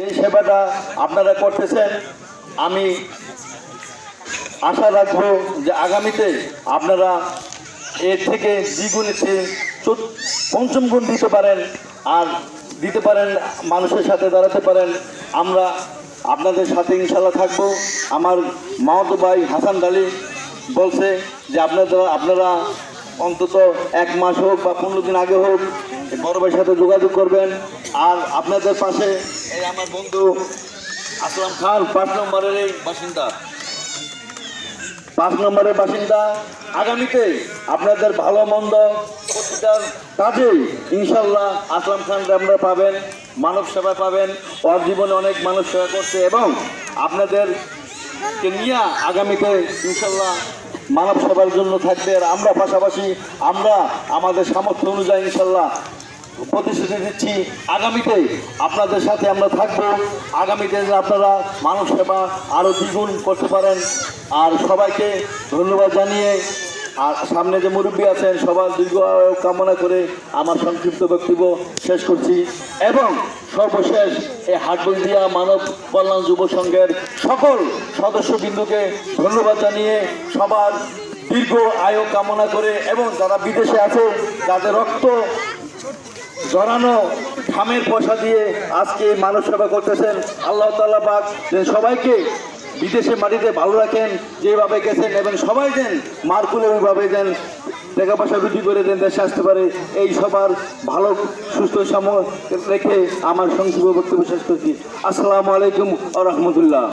যে সেবাটা আপনারা করতেছেন, আমি আশা রাখব যে আগামীতে আপনারা এর থেকে দ্বিগুণেতে পঞ্চম গুণ দিতে পারেন আর দিতে পারেন, মানুষের সাথে দাঁড়াতে পারেন। আমরা আপনাদের সাথে ইনশাল্লাহ থাকব। আমার মামাতো ভাই হাসান আলী বলছে যে আপনারা আপনারা অন্তত এক মাস হোক বা পনেরো দিন আগে হোক বড় ভাইয়ের সাথে যোগাযোগ করবেন। আর আপনাদের পাশে আমার বন্ধু আসলাম খান পাঁচ নম্বরের এই বাসিন্দা। পাঁচ নম্বরের বাসিন্দা, আগামীতে আপনাদের ভালো মন্দ প্রতিটা কাজেই ইনশাল্লাহ আসলাম খানকে আপনারা পাবেন, মানব সেবা পাবেন ওর জীবনে অনেক মানুষ সেবা করছে এবং আপনাদেরকে নিয়ে আগামীতে ইনশাল্লাহ মানব সেবার জন্য থাকবে। আর আমরা পাশাপাশি আমরা আমাদের সামর্থ্য অনুযায়ী ইনশাল্লাহ প্রতিশ্রুতি দিচ্ছি, আগামীতে আপনাদের সাথে আমরা থাকব। আগামীতে আপনারা মানুষ সেবা আরও দ্বিগুণ করতে পারেন। আর সবাইকে ধন্যবাদ জানিয়ে, আর সামনে যে মুরব্বী আছেন, সবার দীর্ঘ কামনা করে আমার সংক্ষিপ্ত বক্তব্য শেষ করছি। এবং সর্বশেষ এই হাটবন্দিয়া মানব কল্যাণ যুব সংঘের সকল সদস্যবৃন্দুকে ধন্যবাদ জানিয়ে সবার দীর্ঘ আয়ু কামনা করে, এবং যারা বিদেশে আছে, যাদের রক্ত জড়ানো খামের পয়সা দিয়ে আজকে মানব সেবা করতেছেন। আল্লাহ তাল্লাহ পাক সবাইকে বিদেশে মাটিতে ভালো রাখেন, যেভাবে গেছেন এবং সবাই দেন মারকুলে ওইভাবে যেন টাকা পয়সা বৃদ্ধি করে দেন, দেশে আসতে পারে। এই সবার ভালো, সুস্থ সম রেখে আমার সংক্ষিপ্ত বক্তব্য শেষ করছি। আসসালামু আলাইকুম আ রহমতুল্লাহ।